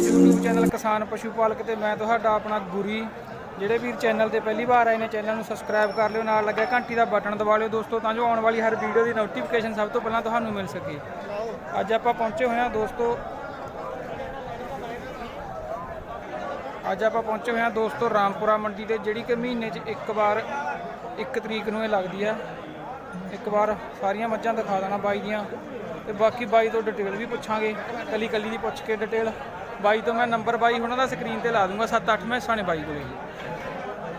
YouTube channel ਕਿਸਾਨ ਪਸ਼ੂ ਪਾਲਕ ਤੇ ਮੈਂ ਤੁਹਾਡਾ ਆਪਣਾ ਗੁਰੀ। ਜਿਹੜੇ ਵੀਰ ਚੈਨਲ ਤੇ ਪਹਿਲੀ ਵਾਰ ਆਏ ਨੇ, ਚੈਨਲ ਨੂੰ ਸਬਸਕ੍ਰਾਈਬ ਕਰ ਲਿਓ, ਨਾਲ ਲੱਗਿਆ ਘੰਟੀ ਦਾ ਬਟਨ ਦਬਾ ਲਿਓ। ਦੋਸਤੋ, ਤਾਂ ਜੋ ਆਉਣ ਵਾਲੀ ਹਰ ਵੀਡੀਓ ਦੀ ਨੋਟੀਫਿਕੇਸ਼ਨ ਸਭ ਤੋਂ ਪਹਿਲਾਂ ਤੁਹਾਨੂੰ ਮਿਲ ਸਕੇ। ਅੱਜ ਆਪਾਂ ਪਹੁੰਚੇ ਹੋਏ ਹਾਂ, ਦੋਸਤੋ। ਅੱਜ ਆਪਾਂ ਪਹੁੰਚੇ ਹੋਏ ਹਾਂ ਦੋਸਤੋ, ਰਾਮਪੁਰਾ ਮੰਡੀ ਤੇ ਜਿਹੜੀ ਕਿ ਮਹੀਨੇ 'ਚ ਇੱਕ ਵਾਰ, ਇੱਕ ਤਰੀਕ ਨੂੰ ਇਹ ਲੱਗਦੀ ਆ। ਇੱਕ ਵਾਰ ਸਾਰੀਆਂ ਮੱਝਾਂ ਦਿਖਾ ਦੇਣਾ ਬਾਈ ਦੀਆਂ। ਤੇ ਬਾਕੀ ਬਾਈ ਤੋਂ ਡਿਟੇਲ ਵੀ ਪੁੱਛਾਂਗੇ ਕੱਲੀ ਕੱਲੀ ਦੀ ਪੁੱਛ ਕੇ ਡਿਟੇਲ ਬਾਈ ਤੋਂ ਮੈਂ ਨੰਬਰ ਬਾਈ ਉਹਨਾਂ ਦਾ ਸਕਰੀਨ ਤੇ ਲਾ ਦੂੰਗਾ 7-8 ਮੈਸਾਂ ਨੇ ਬਾਈ ਕੋਲੇ।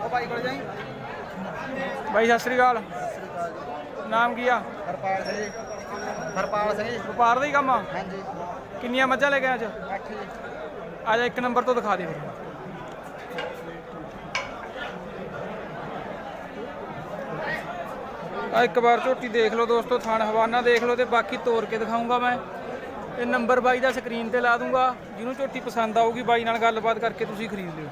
ਉਹ ਬਾਈ ਕੋਲ ਜਾਈ। ਬਾਈ ਸਤਿ ਸ੍ਰੀ ਅਕਾਲ। ਨਾਮ ਕੀ ਆ? ਹਰਪਾਲ ਸਿੰਘ ਹਰਪਾਲ ਸਿੰਘ ਵਪਾਰ ਦਾ ਹੀ ਕੰਮ ਆ? ਹਾਂਜੀ। ਕਿੰਨੀਆਂ ਮੱਝਾਂ ਲੈ ਕੇ ਅੱਜ? ਅੱਠ ਜੀ। ਆ ਜਾ ਇੱਕ ਨੰਬਰ ਤੋਂ ਦਿਖਾ ਦੇ ਫਿਰ। ਆ ਇੱਕ ਵਾਰ ਝੋਟੀ ਦੇਖ ਲਓ ਦੋਸਤੋ ਥਣ ਹਵਾਨਾ ਦੇਖ ਲਓ ਤੇ ਬਾਕੀ ਤੋੜ ਕੇ ਦਿਖਾਉਂਗਾ ਮੈਂ। ਇਹ ਨੰਬਰ ਬਾਈ ਦਾ ਸਕਰੀਨ ਤੇ ਲਾ ਦੂੰਗਾ। ਜਿਹਨੂੰ ਝੋਟੀ ਪਸੰਦ ਆਊਗੀ ਬਾਈ ਨਾਲ ਗੱਲਬਾਤ ਕਰਕੇ ਤੁਸੀਂ ਖਰੀਦ ਲਿਓ।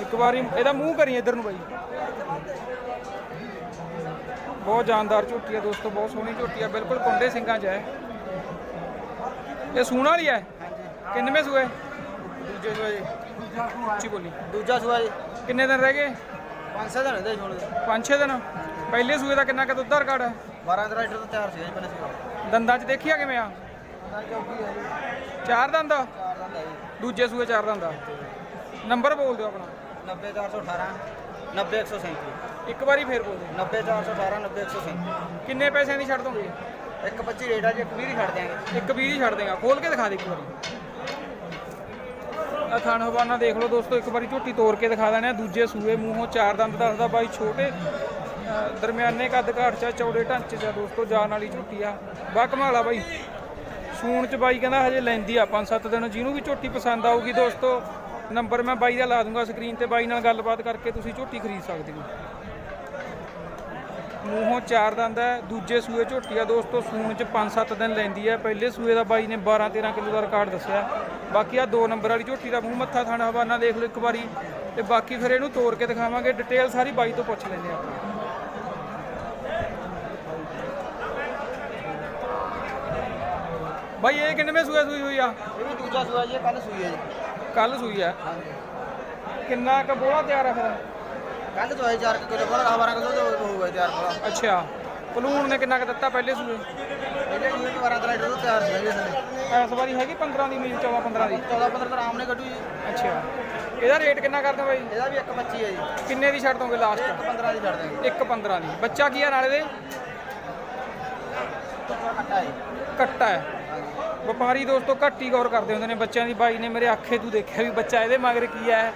ਇੱਕ ਵਾਰੀ ਇਹਦਾ ਮੂੰਹ ਕਰੀ ਇੱਧਰ ਨੂੰ ਬਾਈ। ਬਹੁਤ ਜਾਨਦਾਰ ਝੋਟੀ ਆ ਦੋਸਤੋ ਬਹੁਤ ਸੋਹਣੀ ਝੋਟੀ ਆ। ਬਿਲਕੁਲ ਕੁੰਡੇ ਸਿੰਘਾਂ 'ਚ ਹੈ। ਇਹ ਸੂਣ ਵਾਲੀ ਹੈ? ਕਿੰਨਵੇਂ ਸੂਏ? ਦੂਜੇ ਸੂਆ ਜੀ। ਉੱਚੀ ਬੋਲੀ। ਦੂਜਾ ਸੂਆ ਜੀ। ਕਿੰਨੇ ਦਿਨ ਰਹਿ ਗਏ? ਪੰਜ ਸੱਤ ਦਿਨ ਦੇ ਛੋੜ ਦੇ। 5-6 ਦਿਨ। ਪਹਿਲੇ ਸੂਏ ਦਾ ਕਿੰਨਾ ਕੁ ਦੁੱਧ ਦਾ ਰਿਕਾਰਡ ਹੈ? 12 ਦਾ ਰਾਈਡਰ ਤਾਂ ਤਿਆਰ ਸੀ ਜੀ ਪਹਿਲੇ ਸੂਆ ਦੰਦਾਂ 'ਚ ਦੇਖਿਆ ਕਿਵੇਂ ਆ? ਤਾਂ ਚੌਕੀ ਹੈ ਜੀ ਚਾਰ ਦੰਦ? ਚਾਰ ਦਾ ਹੁੰਦਾ ਜੀ ਦੂਜੇ ਸੂਏ ਚਾਰ ਦੰਦ ਆ। ਨੰਬਰ ਬੋਲ ਦਿਓ ਆਪਣਾ। 90418 90137 ਇੱਕ ਵਾਰੀ ਫੇਰ ਬੋਲ ਦਿਓ। 90418 90137 ਕਿੰਨੇ ਪੈਸਿਆਂ ਦੀ ਛੱਡ ਦੋਗੇ? ਇੱਕ 25 ਰੇਟ ਆ ਜੀ ਇੱਕ 20 ਹੀ ਛੱਡ ਦਿਆਂਗੇ। ਇੱਕ 20 ਹੀ ਛੱਡ ਦੇਗਾ ਖੋਲ ਕੇ ਦਿਖਾ ਦੇ ਇੱਕ ਵਾਰੀ। ਆ ਥਾਣ ਹਵਾਨਾ ਦੇਖ ਲਓ ਦੋਸਤੋ ਇੱਕ ਵਾਰੀ ਝੋਟੀ ਤੋੜ ਕੇ ਦਿਖਾ ਦੇਣਾ। ਦੂਜੇ ਸੂਏ ਮੂੰਹੋਂ ਚਾਰ ਦੰਦ ਦੱਸਦਾ ਬਾਈ ਛੋਟੇ। ਦਰਮਿਆਨੇ ਕੱਦ ਘਾਟ ਚ ਆ, ਚੌੜੇ ਢਾਂਚੇ ਚ ਆ ਦੋਸਤੋ ਜਾਣ ਵਾਲੀ ਝੋਟੀ ਆ। ਬਾ ਕਮਾਲਾ ਬਾਈ। ਸੂਣ ਚ ਬਾਈ ਕਹਿੰਦਾ ਹਜੇ ਲੈਂਦੀ ਆ 5-7 ਦਿਨ। ਜਿਹਨੂੰ ਵੀ ਝੋਟੀ ਪਸੰਦ ਆਊਗੀ ਦੋਸਤੋ ਨੰਬਰ ਮੈਂ ਬਾਈ ਦਾ ਲਾ ਦੂੰਗਾ ਸਕਰੀਨ ਤੇ। ਬਾਈ ਨਾਲ ਗੱਲਬਾਤ ਕਰਕੇ ਤੁਸੀਂ ਝੋਟੀ ਖਰੀਦ ਸਕਦੇ ਹੋ। ਮੂੰਹੋਂ ਚਾਰ ਦੰਦ ਹੈ ਦੂਜੇ ਸੂਏ ਝੋਟੀ ਆ ਦੋਸਤੋ ਸੂਣ ਚ 5-7 ਦਿਨ ਲੈਂਦੀ ਹੈ ਪਹਿਲੇ ਸੂਏ ਦਾ ਬਾਈ ਨੇ 12-13 ਕਿਲੋ ਦਾ ਰਿਕਾਰਡ ਦੱਸਿਆ। ਬਾਕੀ ਆ ਦੋ ਨੰਬਰ ਵਾਲੀ ਝੋਟੀ ਦਾ ਮੂੰਹ ਮੱਥਾ ਥਾਣਾ ਹਵਾਨਾ ਦੇਖ ਲਓ ਇੱਕ ਵਾਰੀ। ਤੇ ਬਾਕੀ ਫਿਰ ਇਹਨੂੰ ਤੋੜ ਕੇ ਦਿਖਾਵਾਂਗੇ। ਡਿਟੇਲ ਸਾਰੀ ਬਾਈ ਤੋਂ ਪੁੱਛ ਲੈਂਦੇ ਆਪਾਂ। ਬਾਈ ਇਹ ਕਿੰਨਵੇਂ ਸੂਏ ਸੂਈ ਹੋਈ ਆ? ਇਹ ਵੀ ਦੂਜਾ ਸੂਆ ਜੀ ਕੱਲ ਸੂਈ ਹੈ ਜੀ। ਕੱਲ ਸੂਈ ਆ। ਕਿੰਨਾ ਕ ਬੋਲਾ ਤਿਆਰ ਆ ਫਿਰ? ਕੱਲ ਤੋਂ ਆਈ 4 ਕਿਲੋ ਬੜਾ 12 ਕਿਲੋ ਤੋਂ ਹੋਊਗਾ ਤਿਆਰ ਬੜਾ ਅੱਛਾ ਪਲੂਣ ਨੇ ਕਿੰਨਾ ਕ ਦਿੱਤਾ ਪਹਿਲੇ ਸੂਏ? ਪਹਿਲੇ ਸੂਏ 12 ਦਾ ਰਾਈਡਰ ਤੋਂ ਤਿਆਰ ਸੀ ਜੀ ਸਾਡੇ ਇਸ ਵਾਰੀ ਹੈਗੀ 15 ਦੀ ਮੀਲ 14 15 ਦੀ? 14 15 ਤਾਂ ਆਰਾਮ ਨੇ ਕੱਢੂ ਜੀ। ਅੱਛਾ। ਇਹਦਾ ਰੇਟ ਕਿੰਨਾ ਕਰਦੇ ਬਾਈ? ਇਹਦਾ ਵੀ ਇੱਕ 25 ਹੈ ਜੀ। ਕਿੰਨੇ ਦੀ ਛੱਡ ਦੋਗੇ ਲਾਸਟ ਇੱਕ 15 ਦੀ ਛੱਡ ਦਿਆਂਗੇ ਇੱਕ 15 ਦੀ। ਬੱਚਾ ਕੀ ਆ ਨਾਲੇ ਦੇ? ਕੱਟਾ ਹੈ। ਕੱਟਾ ਹੈ। ਵਪਾਰੀ ਦੋਸਤੋ ਘੱਟ ਹੀ ਗੌਰ ਕਰਦੇ ਹੁੰਦੇ ਨੇ ਬੱਚਿਆਂ ਦੀ। ਬਾਈ ਨੇ ਮੇਰੇ ਅੱਖੇ ਤੂੰ ਦੇਖਿਆ ਵੀ ਬੱਚਾ ਇਹਦੇ ਮਗਰ ਕੀ ਹੈ।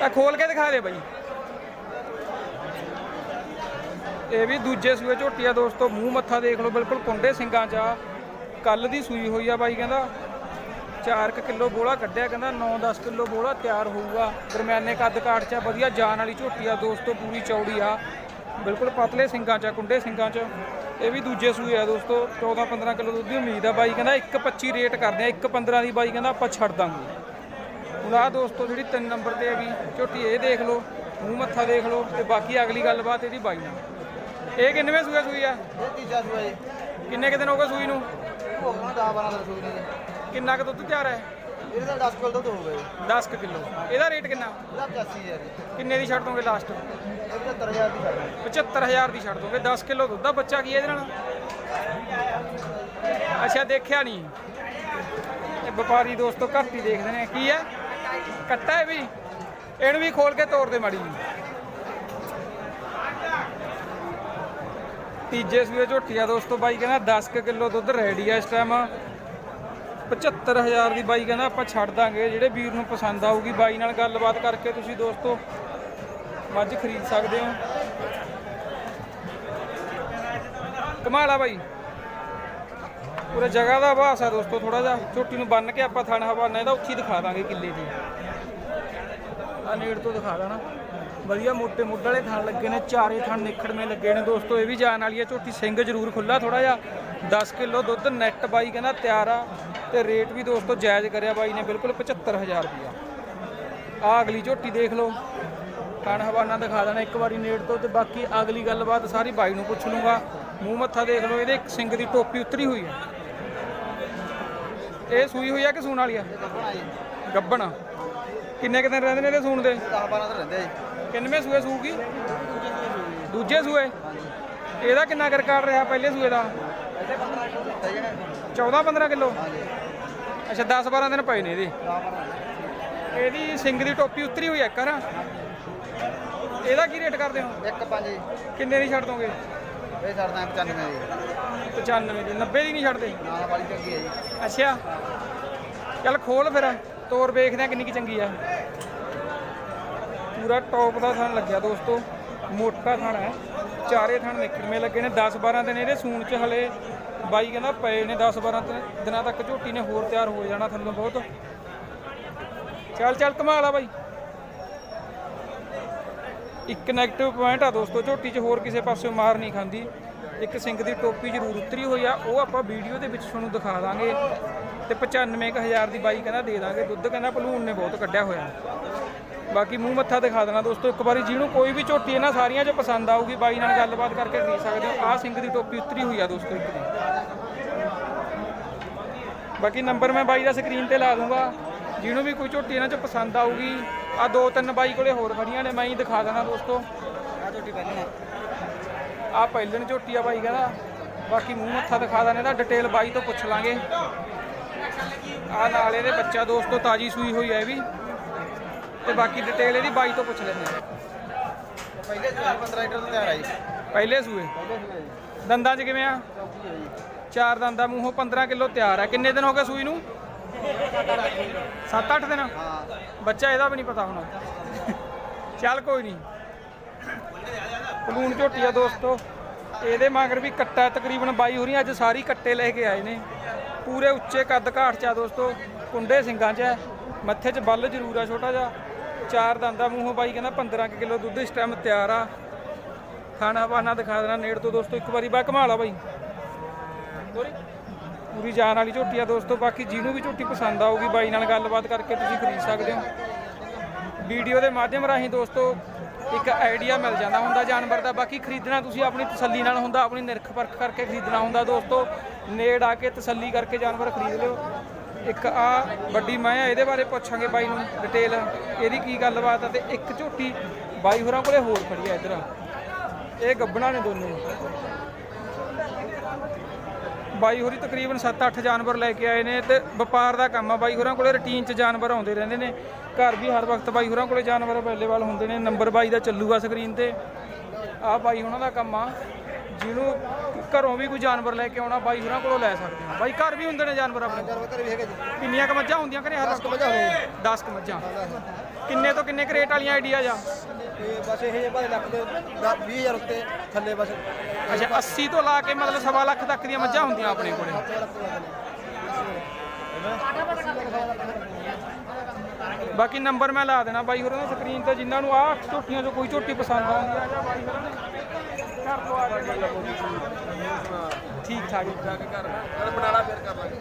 ਤਾਂ ਖੋਲ ਕੇ ਦਿਖਾ ਦੇ ਬਾਈ। ਇਹ ਵੀ ਦੂਜੇ ਸੂਏ ਝੋਟੀ ਦੋਸਤੋ, ਮੂੰਹ ਮੱਥਾ ਦੇਖ ਲਓ, ਬਿਲਕੁਲ ਕੁੰਡੇ ਸਿੰਘਾਂ 'ਚ ਆ। ਕੱਲ ਦੀ ਸੂਈ ਹੋਈ ਆ ਬਾਈ ਕਹਿੰਦਾ 4 ਕਿਲੋ ਬੋਲਾ ਕੱਢਿਆ, ਕਹਿੰਦਾ 9-10 ਕਿਲੋ ਬੋਲਾ ਤਿਆਰ ਹੋਊਗਾ। ਦਰਮਿਆਨੇ ਕੱਦ ਕਾਠ 'ਚ ਆ, ਵਧੀਆ ਜਾਨ ਵਾਲੀ ਝੋਟੀ ਆ ਦੋਸਤੋ, ਪੂਰੀ ਚੌੜੀ ਆ। ਬਿਲਕੁਲ ਪਤਲੇ ਸਿੰਘਾਂ 'ਚ ਆ, ਕੁੰਡੇ ਸਿੰਘਾਂ 'ਚ। ਇਹ ਵੀ ਦੂਜੇ ਸੂਏ ਆ ਦੋਸਤੋ 14-15 ਕਿਲੋ ਦੁੱਧ ਦੀ ਉਮੀਦ ਆ ਬਾਈ ਕਹਿੰਦਾ 1.25 ਰੇਟ ਕਰਦੇ ਆ 1.15 ਦੀ ਬਾਈ ਕਹਿੰਦਾ ਆਪਾਂ ਛੱਡ ਦਾਂਗੇ। ਹੁਣ ਆ ਦੋਸਤੋ ਜਿਹੜੀ 3 ਨੰਬਰ ਤੇ ਹੈਗੀ ਝੋਟੀ ਇਹ ਦੇਖ ਲਓ ਮੂੰਹ ਮੱਥਾ ਦੇਖ ਲਓ ਤੇ ਬਾਕੀ ਅਗਲੀ ਗੱਲਬਾਤ ਇਹਦੀ ਬਾਈ ਨਾਲ। ਇਹ ਕਿੰਨਵੇਂ ਸੂਏ ਸੂਈ ਆ? ਇਹ ਤੀਜਾ ਸੂਆ ਜੀ। ਕਿੰਨੇ ਕੁ ਦਿਨ ਹੋ ਗਏ ਸੂਈ ਨੂੰ? ਇਹ ਹੋ ਗਿਆ 10 12 ਦਿਨ ਸੂਈ ਨੇ ਜੀ ਕਿੰਨਾ ਕੁ ਦੁੱਧ ਤਿਆਰ ਹੈ? ਇਹਦੇ ਤਾਂ 10 ਕਿਲੋ ਦੁੱਧ ਹੋ ਗਿਆ ਜੀ 10 ਕਿਲੋ। ਇਹਦਾ ਰੇਟ ਕਿੰਨਾ? ਇਹਦਾ 85 ਹੈ ਜੀ ਕਿੰਨੇ ਦੀ ਛੱਡ ਦੋਗੇ ਲਾਸਟ ਇਹ 75000 ਦੀ ਛੱਡ ਦਿਆਂਗੇ 75000 ਦੀ ਛੱਡ ਦੋਗੇ। 10 ਕਿਲੋ ਦੁੱਧ ਦਾ ਬੱਚਾ ਕੀ ਹੈ ਇਹਦੇ ਨਾਲ? ਅੱਛਾ ਦੇਖਿਆ ਨਹੀਂ ਇਹ ਵਪਾਰੀ ਦੋਸਤੋ ਘੱਟ ਹੀ ਦੇਖਦੇ ਨੇ। ਕੀ ਹੈ? ਕੱਟਾ ਹੈ ਵੀ। ਇਹਨੂੰ ਵੀ ਖੋਲ ਕੇ ਤੋੜ ਦੇ ਮਾੜੀ ਜੀ। ਤੀਜੇ ਸੂਏ ਝੋਟੀ ਆ ਦੋਸਤੋ ਬਾਈ ਕਹਿੰਦਾ 10 ਕਿਲੋ ਦੁੱਧ ਰੈਡੀ ਆ ਇਸ ਟਾਈਮ 75000 ਦੀ ਬਾਈ ਕਹਿੰਦਾ ਆਪਾਂ ਛੱਡ ਦਾਂਗੇ, ਜਿਹੜੇ ਵੀਰ ਨੂੰ ਪਸੰਦ ਆਊਗੀ ਬਾਈ ਨਾਲ ਗੱਲਬਾਤ ਕਰਕੇ ਤੁਸੀਂ ਦੋਸਤੋ ਮੱਝ ਖਰੀਦ ਸਕਦੇ ਹੋ। ਕਮਾਲ ਆ ਬਾਈ। ਪੂਰੇ ਜਗ੍ਹਾ ਦਾ ਆਭਾਸ ਆ ਦੋਸਤੋ ਥੋੜਾ ਜਿਹਾ। ਝੋਟੀ ਨੂੰ ਬੰਨ ਕੇ ਆਪਾਂ ਥਣ ਹਵਾਨਾ, ਇਹਦਾ ਉੱਥੇ ਦਿਖਾ ਦਾਂਗੇ ਕਿੱਲੇ ਦੀ। ਆ ਨੇੜ ਤੋਂ ਦਿਖਾ ਦੇਣਾ। ਵਧੀਆ ਮੋਟੇ ਮੁੱਢ ਵਾਲੇ ਥਣ ਲੱਗੇ ਨੇ, ਚਾਰੇ ਥਣ ਨਿਖੜਵੇਂ ਲੱਗੇ ਨੇ ਦੋਸਤੋ, ਇਹ ਵੀ ਜਾਣ ਵਾਲੀ ਹੈ ਝੋਟੀ ਸਿੰਘ ਜ਼ਰੂਰ ਖੁੱਲਾ ਥੋੜਾ ਜਿਹਾ। 10 ਕਿਲੋ ਦੁੱਧ ਨੈਟ ਬਾਈ ਕਹਿੰਦਾ ਤਿਆਰ ਆ ਤੇ ਰੇਟ ਵੀ ਦੋਸਤੋ ਜਾਇਜ਼ ਕਰਿਆ ਬਾਈ ਨੇ ਬਿਲਕੁਲ 75000 ਰੁਪਿਆ ਆ ਅਗਲੀ ਝੋਟੀ ਦੇਖ ਲਓ। ਖਾਣ ਹਵਾਨਾ ਦਿਖਾ ਦੇਣਾ ਇੱਕ ਵਾਰੀ ਨੇੜ ਤੋਂ ਤੇ ਬਾਕੀ ਅਗਲੀ ਗੱਲਬਾਤ ਸਾਰੀ ਬਾਈ ਨੂੰ ਪੁੱਛ ਲੂੰਗਾ। ਮੂੰਹ ਮੱਥਾ ਦੇਖ ਲਓ ਇਹਦੇ ਇੱਕ ਸਿੰਘ ਦੀ ਟੋਪੀ ਉਤਰੀ ਹੋਈ ਹੈ। ਇਹ ਸੂਈ ਹੋਈ ਆ ਕਿ ਸੂਣ ਵਾਲੀ ਆ? ਗੱਬਣਾ ਕਿੰਨੇ ਕੁ ਦਿਨ ਰਹਿੰਦੇ ਨੇ ਇਹਦੇ ਸੂਣ ਦੇ? 10 12 ਤਾਂ ਰਹਿੰਦੇ ਆ ਜੀ। ਕਿੰਨਵੇਂ ਸੂਏ ਸੂਗੀ? ਦੂਜੇ ਸੂਏ? ਇਹਦਾ ਕਿੰਨਾ ਕੁ ਰਿਕਾਰਡ ਰਿਹਾ ਪਹਿਲੇ ਸੂਏ ਦਾ? ਇੱਥੇ 15 ਕਿਲੋ? ਦਿੱਤਾ ਜੀ ਇਹਨੇ 14 15 ਕਿਲੋ ਅੱਛਾ 10 12 ਦਿਨ ਪਏ ਨੇ ਇਹਦੇ। 10 12 ਇਹਦੀ ਸਿੰਗ ਦੀ ਟੋਪੀ ਉਤਰੀ ਹੋਈ ਹੈ ਇੱਕ ਨਾ ਇਹਦਾ ਕੀ ਰੇਟ ਕਰਦੇ ਹੋ? ਇੱਕ ਪੰਜ। ਜੀ ਕਿੰਨੇ ਦੀ ਛੱਡ ਦੋਗੇ? ਇਹ ਛੱਡਦਾ 95 ਜੀ। 95 ਦੀ। 90 ਦੀ ਨਹੀਂ ਛੱਡਦੇ? ਨਾਲ ਵਾਲੀ ਚੰਗੀ ਹੈ ਜੀ। ਅੱਛਾ। ਚੱਲ ਖੋਲ ਫਿਰ। ਤੋਰ ਵੇਖਦੇ ਆ ਕਿੰਨੀ ਕੀ ਚੰਗੀ ਆ। ਪੂਰਾ ਟੌਪ ਦਾ ਥਣ ਲੱਗਿਆ ਦੋਸਤੋ। ਮੋਟਾ ਥਣ ਹੈ। ਚਾਰੇ ਥਣ ਨਿਕਲਵੇਂ ਲੱਗੇ ਨੇ 10 12 ਦਿਨ ਇਹਦੇ ਸੂਣ ਚ ਹਲੇ ਬਾਈ ਕਹਿੰਦਾ ਪਏ ਨੇ 10 12 ਦਿਨ- ਦਿਨਾਂ ਤੱਕ ਝੋਟੀ ਨੇ ਹੋਰ ਤਿਆਰ ਹੋ ਜਾਣਾ ਥੱਲੋਂ ਬਹੁਤ। ਚੱਲ ਚੱਲ ਕਮਾਲ ਆ ਬਾਈ। ਇੱਕ ਨੈਗੇਟਿਵ ਪੁਆਇੰਟ ਆ ਦੋਸਤੋ, ਝੋਟੀ 'ਚ ਹੋਰ ਕਿਸੇ ਪਾਸਿਓਂ ਮਾਰ ਨਹੀਂ ਖਾਂਦੀ। ਇੱਕ ਸਿੰਘ ਦੀ ਟੋਪੀ ਜ਼ਰੂਰ ਉਤਰੀ ਹੋਈ ਆ, ਉਹ ਆਪਾਂ ਵੀਡੀਓ ਦੇ ਵਿੱਚ ਤੁਹਾਨੂੰ ਦਿਖਾ ਦਾਂਗੇ। ਤੇ 95000 ਦੀ ਬਾਈ ਕਹਿੰਦਾ ਦੇ ਦਾਂਗੇ, ਦੁੱਧ ਕਹਿੰਦਾ ਭਲੂਣ ਨੇ ਬਹੁਤ ਕੱਢਿਆ ਹੋਇਆ। ਬਾਕੀ ਮੂੰਹ ਮੱਥਾ ਦਿਖਾ ਦੇਣਾ ਦੋਸਤੋ ਇੱਕ ਵਾਰੀ ਜਿਹਨੂੰ ਕੋਈ ਵੀ ਝੋਟੀ ਇਹਨਾਂ ਸਾਰੀਆਂ 'ਚ ਪਸੰਦ ਆਊਗੀ ਬਾਈ ਨਾਲ ਗੱਲਬਾਤ ਕਰਕੇ ਖਰੀਦ ਸਕਦੇ ਹੋ। ਆਹ ਸਿੰਘ ਦੀ ਟੋਪੀ ਉਤਰੀ ਹੋਈ ਆ ਦੋਸਤੋ ਇੱਕ ਦੀ। ਬਾਕੀ ਨੰਬਰ ਮੈਂ ਬਾਈ ਦਾ ਸਕਰੀਨ ਤੇ ਲਾ ਦੂੰਗਾ। ਜਿਹਨੂੰ ਵੀ ਕੋਈ ਝੋਟੀ ਇਹਨਾਂ 'ਚ ਪਸੰਦ ਆਊਗੀ ਆ ਦੋ ਤਿੰਨ ਬਾਈ ਕੋਲੇ ਹੋਰ ਖੜੀਆਂ ਨੇ ਮੈਂ ਹੀ ਦਿਖਾ ਦੇਣਾ ਦੋਸਤੋ। ਆ ਝੋਟੀ ਪਹਿਲਾਂ ਆ। ਪਹਿਲਣ ਝੋਟੀ ਆ ਬਾਈ ਕਹਿੰਦਾ। ਬਾਕੀ ਮੂੰਹ ਮੱਥਾ ਦਿਖਾ ਦਾਂ ਇਹਦਾ ਡਿਟੇਲ ਬਾਈ ਤੋਂ ਪੁੱਛ ਲਾਂਗੇ। ਆ ਨਾਲ ਇਹਦੇ ਬੱਚਾ ਦੋਸਤੋ ਤਾਜੀ ਸੂਈ ਹੋਈ ਹੈ ਵੀ। ਤੇ ਬਾਕੀ ਡਿਟੇਲ ਇਹਦੀ ਬਾਈ ਤੋਂ ਪੁੱਛ ਲੈਂਦੇ ਹਾਂ। ਪਹਿਲੇ ਸੂਏ 15 ਲੀਟਰ ਤੋਂ ਤਿਆਰ ਆ ਜੀ। ਪਹਿਲੇ ਸੂਏ? ਪਹਿਲੇ ਸੂਏ ਜੀ। ਦੰਦਾਂ 'ਚ ਕਿਵੇਂ ਆ? ਚੌਕੀ ਹੈ ਜੀ। ਚਾਰ ਦੰਦਾਂ ਮੂੰਹੋਂ 15 ਕਿਲੋ ਤਿਆਰ ਆ। ਕਿੰਨੇ ਦਿਨ ਹੋ ਗਏ ਸੂਈ ਨੂੰ? 7-8 ਦਿਨ। ਹਾਂ। ਬੱਚਾ ਇਹਦਾ ਵੀ ਨਹੀਂ ਪਤਾ ਹੋਣਾ। ਚੱਲ ਕੋਈ ਨਹੀਂ। ਪਲੂਣ ਝੋਟੀ ਆ ਦੋਸਤੋ। ਇਹਦੇ ਮਗਰ ਵੀ ਕੱਟਾ ਤਕਰੀਬਨ ਬਾਈ ਹੋਰੀ ਅੱਜ ਸਾਰੀ ਕੱਟੇ ਲੈ ਕੇ ਆਏ ਨੇ। ਪੂਰੇ ਉੱਚੇ ਕੱਦ ਘਾਟ ਚ ਆ ਦੋਸਤੋ। ਕੁੰਡੇ ਸਿੰਘਾਂ ਚ ਹੈ ਮੱਥੇ 'ਚ ਬੱਲ ਜ਼ਰੂਰ ਆ ਛੋਟਾ ਜਿਹਾ। ਚਾਰ ਦੰਦਾ ਮੂੰਹੋਂ ਬਾਈ ਕਹਿੰਦਾ 15 ਕੁ ਕਿਲੋ ਦੁੱਧ ਇਸ ਟਾਈਮ ਤਿਆਰ ਆ। ਖਾਣਾ ਬਾਣਾ ਦਿਖਾ ਦੇਣਾ ਨੇੜ ਤੋਂ ਦੋਸਤੋ, ਇੱਕ ਵਾਰੀ ਬਾ ਕਮਾਲ ਆ ਬਾਈ। ਪੂਰੀ ਜਾਨ ਵਾਲੀ ਝੋਟੀ ਆ ਦੋਸਤੋ, ਬਾਕੀ ਜਿਹਨੂੰ ਵੀ ਝੋਟੀ ਪਸੰਦ ਆਊਗੀ ਬਾਈ ਨਾਲ ਗੱਲਬਾਤ ਕਰਕੇ ਤੁਸੀਂ ਖਰੀਦ ਸਕਦੇ ਹੋ। ਵੀਡੀਓ ਦੇ ਮਾਧਿਅਮ ਰਾਹੀਂ ਦੋਸਤੋ, ਇੱਕ ਆਈਡੀਆ ਮਿਲ ਜਾਂਦਾ ਹੁੰਦਾ ਜਾਨਵਰ ਦਾ। ਬਾਕੀ ਖਰੀਦਣਾ ਤੁਸੀਂ ਆਪਣੀ ਤਸੱਲੀ ਨਾਲ ਹੁੰਦਾ, ਆਪਣੀ ਨਿਰਖ ਪਰਖ ਕਰਕੇ ਖਰੀਦਣਾ ਹੁੰਦਾ ਦੋਸਤੋ। ਨੇੜ ਆ ਕੇ ਤਸੱਲੀ ਕਰਕੇ ਜਾਨਵਰ ਖਰੀਦ ਲਿਓ। ਇੱਕ ਆ ਵੱਡੀ ਮੈਂ ਇਹਦੇ ਬਾਰੇ ਪੁੱਛਾਂਗੇ ਬਾਈ ਨੂੰ ਡਿਟੇਲ ਇਹਦੀ ਕੀ ਗੱਲਬਾਤ ਆ ਤੇ ਇੱਕ ਝੋਟੀ ਬਾਈ ਹੋਰਾਂ ਕੋਲੇ ਹੋਰ ਖੜੀ ਆ ਇੱਧਰ। ਇਹ ਗੱਬਣਾ ਨੇ ਦੋਨੋਂ। ਬਾਈ ਹੋਰੀ ਤਕਰੀਬਨ 7-8 ਜਾਨਵਰ ਲੈ ਕੇ ਆਏ ਨੇ ਤੇ ਵਪਾਰ ਦਾ ਕੰਮ ਆ। ਬਾਈ ਹੋਰਾਂ ਕੋਲੇ ਰੁਟੀਨ 'ਚ ਜਾਨਵਰ ਆਉਂਦੇ ਰਹਿੰਦੇ ਨੇ। ਘਰ ਵੀ ਹਰ ਵਕਤ ਬਾਈ ਹੋਰਾਂ ਕੋਲੇ ਜਾਨਵਰ ਅਵੇਲੇਬਲ ਹੁੰਦੇ ਨੇ। ਨੰਬਰ ਬਾਈ ਦਾ ਚੱਲੂਗਾ ਸਕਰੀਨ ਤੇ। ਆਹ ਬਾਈ ਹੋਰਾਂ ਦਾ ਕੰਮ ਆ। ਜਿਹਨੂੰ ਘਰੋਂ ਵੀ ਕੋਈ ਜਾਨਵਰ ਲੈ ਕੇ ਆਉਣਾ ਬਾਈ ਹੋਰਾਂ ਕੋਲੋਂ ਲੈ ਸਕਦੇ ਹੋ। ਬਾਈ ਘਰ ਵੀ ਹੁੰਦੇ ਨੇ ਜਾਨਵਰ ਆਪਣੇ ਘਰ ਘਰ ਵੀ ਹੈਗਾ ਜੀ। ਕਿੰਨੀਆਂ ਕ ਮੱਝਾਂ ਹੁੰਦੀਆਂ ਘਰੇ ਹਰ ਵਕਤ? ਮੱਝਾਂ ਹੋਣੇ 10 ਕ ਮੱਝਾਂ। ਕਿੰਨੇ ਤੋਂ ਕਿੰਨੇ ਕਰੇਟ ਵਾਲੀਆਂ ਆਈਡੀਆ ਜਾ? ਤੇ ਬਸ ਇਹ ਜੇ ਭਾਵੇਂ ਲੱਖ ਦੇ 20000 ਉੱਤੇ ਥੱਲੇ ਬਸ। ਅੱਛਾ 80 ਤੋਂ ਲਾ ਕੇ ਮਤਲਬ ਸਵਾ ਲੱਖ ਤੱਕ ਦੀਆਂ ਮੱਝਾਂ ਹੁੰਦੀਆਂ ਆਪਣੇ ਕੋਲੇ? ਬਾਕੀ ਨੰਬਰ ਮੈਂ ਲਾ ਦੇਣਾ ਬਾਈ ਹੋਰਾਂ ਦਾ ਸਕਰੀਨ ਤੇ ਜਿਨ੍ਹਾਂ ਨੂੰ ਆਹ ਝੋਟੀਆਂ ਚੋਂ ਕੋਈ ਝੋਟੀ ਪਸੰਦ ਆਉਂਦੀ ਆ ਜਾਂ ਬਾਈ ਹੋਰਾਂ ਨੇ ਘਰ ਤੋਂ ਆ ਕੇ ਠੀਕ ਠਾਕ। ਜਾ ਕੇ ਘਰ ਬਣਾਣਾ ਫਿਰ ਕਰ ਲਾਂਗੇ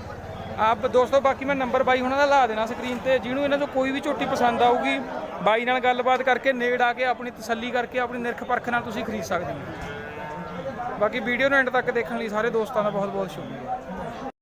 ਆਪ ਦੋਸਤੋ, ਬਾਕੀ ਮੈਂ ਨੰਬਰ ਬਾਈ ਉਹਨਾਂ ਦਾ ਲਾ ਦੇਣਾ ਸਕਰੀਨ ਤੇ, ਜਿਹਨੂੰ ਇਹਨਾਂ ਚੋਂ ਕੋਈ ਵੀ ਝੋਟੀ ਪਸੰਦ ਆਊਗੀ, ਬਾਈ ਨਾਲ ਗੱਲਬਾਤ ਕਰਕੇ ਨੇੜ ਆ ਕੇ ਆਪਣੀ ਤਸੱਲੀ ਕਰਕੇ ਆਪਣੀ ਨਿਰਖ ਪਰਖ ਨਾਲ ਤੁਸੀਂ ਖਰੀਦ ਸਕਦੇ ਹੋ। ਬਾਕੀ ਵੀਡੀਓ ਨੂੰ ਐਂਡ ਤੱਕ ਦੇਖਣ ਲਈ ਸਾਰੇ ਦੋਸਤਾਂ ਦਾ ਬਹੁਤ ਬਹੁਤ ਸ਼ੁਕਰੀਆ।